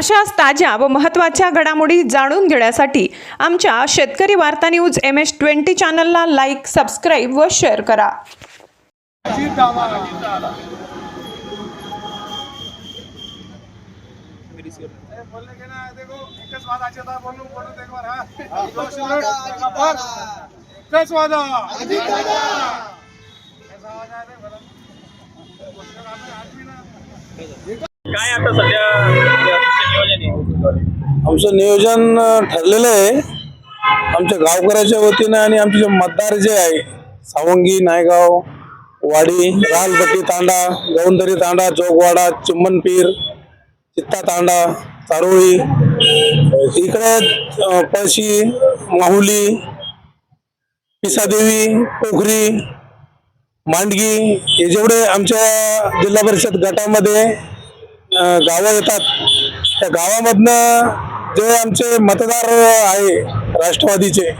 अशाच ताज्या व महत्त्वाच्या घडामोडी जाणून घेण्यासाठी आमच्या Shetkari Varta news M S twenty चॅनलला लाईक सबस्क्राईब व शेअर करा. काय आता सध्या आमचं नियोजन ठरलेलं आहे. आमच्या गावकऱ्याच्या वतीनं आणि आमचे जे मतदार जे आहे सावंगी नायगाव वाडी रालपट्टी तांडा गौंदरी तांडा चौकवाडा चिम्मनपीर चित्ता तांडा चारोळी इकडे पळशी माहुली पिसादेवी पोखरी मांडगी हे जेवढे आमच्या जिल्हा परिषद गटामध्ये गावं येतात त्या गावामधनं जे आमचे मतदार आहे राष्ट्रवादीचे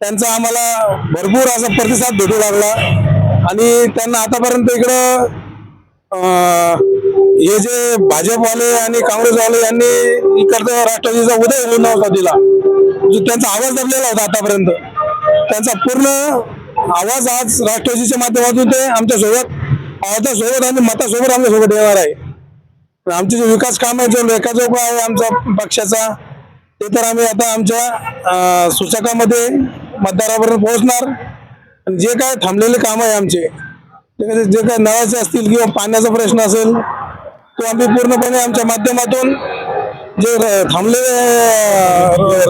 त्यांचा आम्हाला भरपूर असा प्रतिसाद भेटू लागला. आणि त्यांना आतापर्यंत इकडं हे जे भाजपवाले आणि काँग्रेसवाले यांनी इकडचा राष्ट्रवादीचा उदय होऊ नव्हता दिला. जो त्यांचा आवाज दबलेला होता आतापर्यंत. त्यांचा पूर्ण आवाज आज राष्ट्रवादीच्या माध्यमातून ते आमच्यासोबत आवाजासोबत आणि मतासोबत आमच्यासोबत येणार आहे. आमचे जे विकास काम आहे जो लेखाजोग आहे आमचा पक्षाचा ते तर आम्ही आता आमच्या सूचकामध्ये मतदारापर्यंत पोहोचणार. आणि जे काय थांबलेले काम आहे आमचे ते म्हणजे जे काय नळाचे असतील किंवा पाण्याचा प्रश्न असेल तो आम्ही पूर्णपणे आमच्या माध्यमातून जे थांबलेले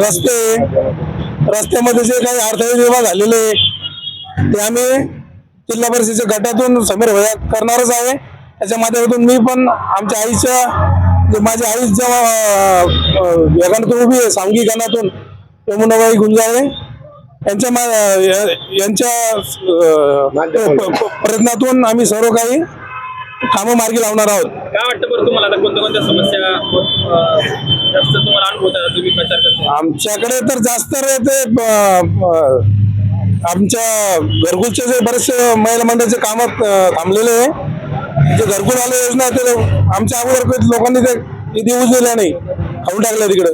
रस्ते रस्त्यामध्ये जे काही अडथळे निर्माण झालेले आहे, ते आम्ही जिल्हा परिषदेच्या गटातून समीर करणारच आहे. त्याच्या माध्यमातून मी पण आमच्या आईच्या जे माझ्या आई जेव्हा या गणातून उभी आहे सांगी गणातून यमुनाबाई गुंजाळे यांच्या मा- यांच्या प्रयत्नातून आम्ही सर्व काही कामं मार्गी लावणार आहोत. काय वाटतं बरं तुम्हाला? आता कोणत्या कोणत्या समस्या जास्त तुम्हाला अनुभव होतात तुम्ही प्रचार करता आमच्याकडे तर जास्त ते आमच्या घरकुलचे जे बरेचसे महिला मंडळाचे काम थांबलेले आहे. जे घरकुल आले योजना आहे ते आमच्या अगोदर लोकांनी ते देऊच दिल्या नाही. खाऊन टाकलं तिकडे.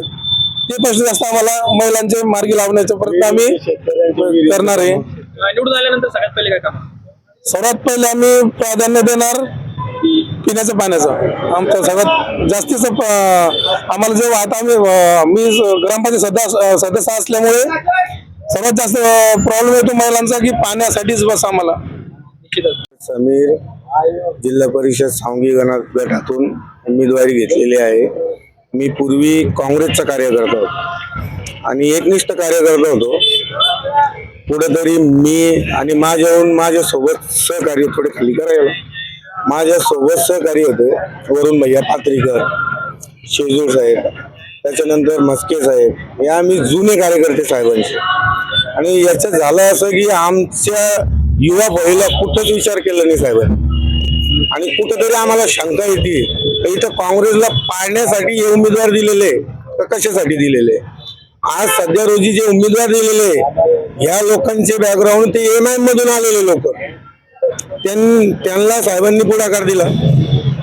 ते प्रश्न जास्त आम्हाला महिलांचे मार्गी लावण्याचा प्रयत्न आम्ही करणार आहे. निवडून आल्यानंतर सगळ्यात पहिले काय काम? सर्वात पहिले आम्ही प्राधान्य देणार पिण्याच्या पाण्याचं. आमचं सगळ्यात जास्तीचं आम्हाला जेव्हा आता आम्ही मी स- ग्रामपंचायत सदस्य सदस्य असल्यामुळे सर्वात जास्त प्रॉब्लेम येतो महिलांचा की पाण्यासाठीच बस आम्हाला. समीर जिल्हा परिषद सांगी गणात गटातून उमेदवारी घेतलेली आहे. मी पूर्वी काँग्रेसचा कार्यकर्ता होतो. आणि एकनिष्ठ कार्यकर्ता होतो. कुठेतरी मी आणि माझ्याहून माझ्यासोबत सहकार्य थोडे खाली करायला. माझ्यासोबत सहकार्य होते वरुण भैया पात्रीकर शेजूर साहेब त्याच्यानंतर मस्के साहेब. हे आम्ही जुने कार्यकर्ते साहेबांचे. आणि याचं झालं असं की आमच्या युवा पहिला कुठंच विचार केला नाही साहेबांनी. आणि कुठेतरी आम्हाला शंका येते. तर इथं काँग्रेसला पाळण्यासाठी हे उमेदवार दिलेले तर कशासाठी दिलेले आज सध्या रोजी जे उमेदवार दिलेले ह्या लोकांचे बॅकग्राऊंड ते एम आय मधून आलेले लोक. त्यां त्यांना साहेबांनी पुढाकार दिला.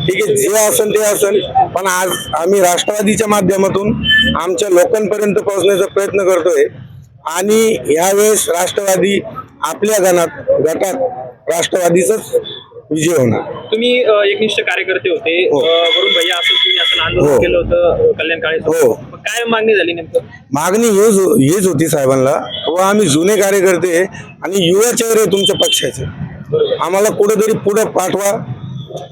ठीक आहे जे असेल ते असेल पण आज आम्ही राष्ट्रवादीच्या माध्यमातून आमच्या लोकांपर्यंत पोहोचण्याचा प्रयत्न करतोय. आणि यावेळेस राष्ट्रवादी आपल्या गणात गटात राष्ट्रवादीचाच विजय होणार. तुम्ही अं, एकनिष्ठ कार्यकर्ते होते. हो. वरुण भैया असं तुम्ही असं आंदोलन हो. केलं होतं कल्याण काळे हो. काय मागणी झाली नेमकं? मागणी हेच हेच होती साहेबांना व आम्ही जुने कार्यकर्ते आहे आणि युवा चेहरे आहे तुमच्या पक्षाचे. आम्हाला कुठेतरी पुढे पाठवा.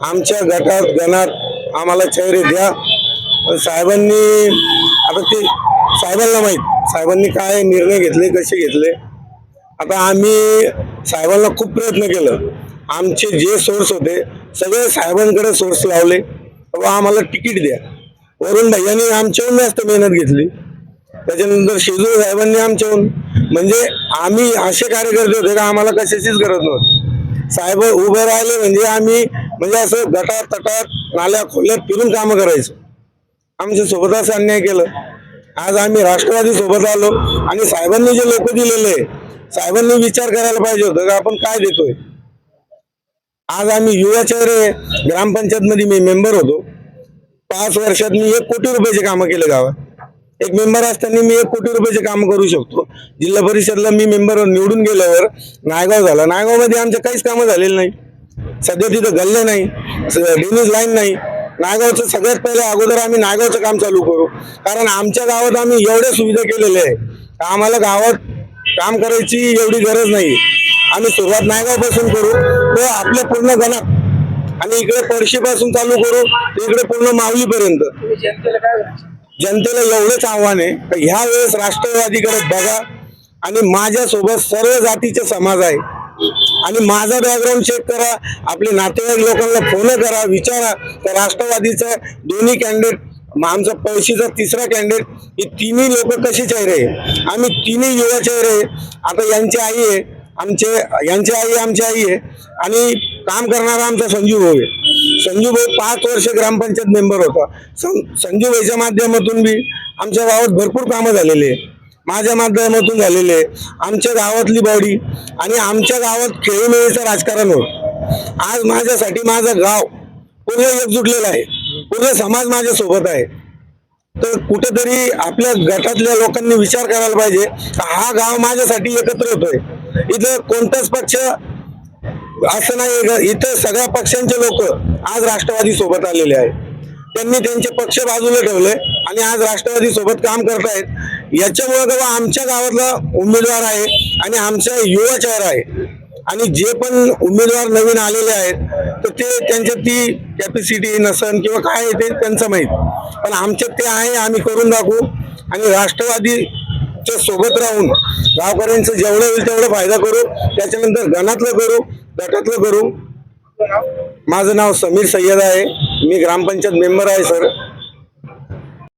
आमच्या गटात गणात आम्हाला चेहरे द्या. पण साहेबांनी आता ते साहेबांना माहीत साहेबांनी काय निर्णय घेतले कसे घेतले. आता आम्ही साहेबांना खूप प्रयत्न केलं. आमचे जे सोर्स होते सगळे साहेबांकडे सोर्स लावले. व आम्हाला तिकीट द्या. वरून भैयानी आमच्याहून जास्त मेहनत घेतली. त्याच्यानंतर शेजू साहेबांनी आमच्याहून. म्हणजे आम्ही असे कार्यकर्ते होते का आम्हाला कशाचीच गरज नव्हती. साहेब उभे राहिले म्हणजे आम्ही म्हणजे असं गटात तटात नाल्या खोल्यात फिरून कामं करायचो. आमच्यासोबत असं अन्याय केलं. आज आम्ही राष्ट्रवादी सोबत आलो आणि साहेबांनी जे लोक दिलेले साहेबांनी विचार करायला पाहिजे होतं का आपण काय देतोय? आज आम्ही युवा चेहरे ग्रामपंचायत मध्ये मी मेंबर होतो. पाच वर्षात मी एक कोटी रुपयाचे कामं केले गावात. एक मेंबर असताना मी एक कोटी रुपयाचे काम करू शकतो. जिल्हा परिषदला मी मेंबर निवडून गेल्यावर नायगाव झाला. नायगावमध्ये आमचे काहीच कामं झालेली नाही. सध्या तिथं गल्ले नाही ड्रेनेज लाईन नाही. नायगावचं सगळ्यात पहिले अगोदर आम्ही नायगावचं काम चालू करू. कारण आमच्या गावात आम्ही एवढ्या सुविधा केलेल्या आहे आम्हाला गावात काम करायची एवढी गरज नाही. आम्ही सुरुवात नायगावपासून करू. तो आपल्या पूर्ण गणात आणि इकडे पडशीपासून चालू करू. इकडे पूर्ण माऊलीपर्यंत. जनतेला एवढंच आव्हान आहे तर ह्या वेळेस राष्ट्रवादीकडे बघा. आणि माझ्यासोबत सर्व जातीचे समाज आहे. आणि माझा बॅकग्राऊंड चेक करा. आपले नातेवाईक लोकांना फोन करा. विचारा. तर राष्ट्रवादीचा दोन्ही कॅन्डिडेट आमचा पळशीचा तिसरा कॅन्डिडेट हे तिन्ही लोक कसे चेहरे आहे आम्ही तिन्ही युवा चेहरे आता यांची आई आहे. आमचे यांची आई आमची आई आहे. आणि काम करणारा आमचा संजू भाऊ आहे. संजू भाऊ पाच वर्ष ग्रामपंचायत मेंबर होता. सं- संजू भाईच्या माध्यमातून बी आमच्या गावात भरपूर कामं झालेली आहे. माझ्या माध्यमातून झालेले आहे. आमच्या गावातली बॉडी आणि आमच्या गावात खेळीमेळीचं राजकारण होत. आज माझ्यासाठी माझं गाव पूर्ण एकजुटलेलं आहे. पूर्ण समाज माझ्यासोबत आहे. तर कुठेतरी आपल्या गटातल्या लोकांनी विचार करायला पाहिजे हा गाव माझ्यासाठी एकत्र होतोय. इथं कोणताच पक्ष असं नाही. इथं सगळ्या पक्षांचे लोक आज राष्ट्रवादी सोबत आलेले आहेत. त्यांनी त्यांचे पक्ष बाजूला ठेवले आणि आज राष्ट्रवादी सोबत काम करतायत याच्यामुळे बाबा आमच्या गावातला उमेदवार आहे आणि आमचा युवा चेहरा आहे. आणि जे पण उमेदवार नवीन आलेले आहेत तर ते त्यांच्या ती कॅपॅसिटी नसन किंवा काय ते त्यांचं माहीत. पण आमच्यात ते आहे आम्ही करून दाखवू. आणि राष्ट्रवादी त्यांच्यासोबत राहून गावकऱ्यांचं जेवढं होईल तेवढं फायदा करू. त्याच्यानंतर गणातलं करू गटातलं करू. माझं नाव समीर सय्यद आहे. मी ग्रामपंचायत मेंबर आहे सर.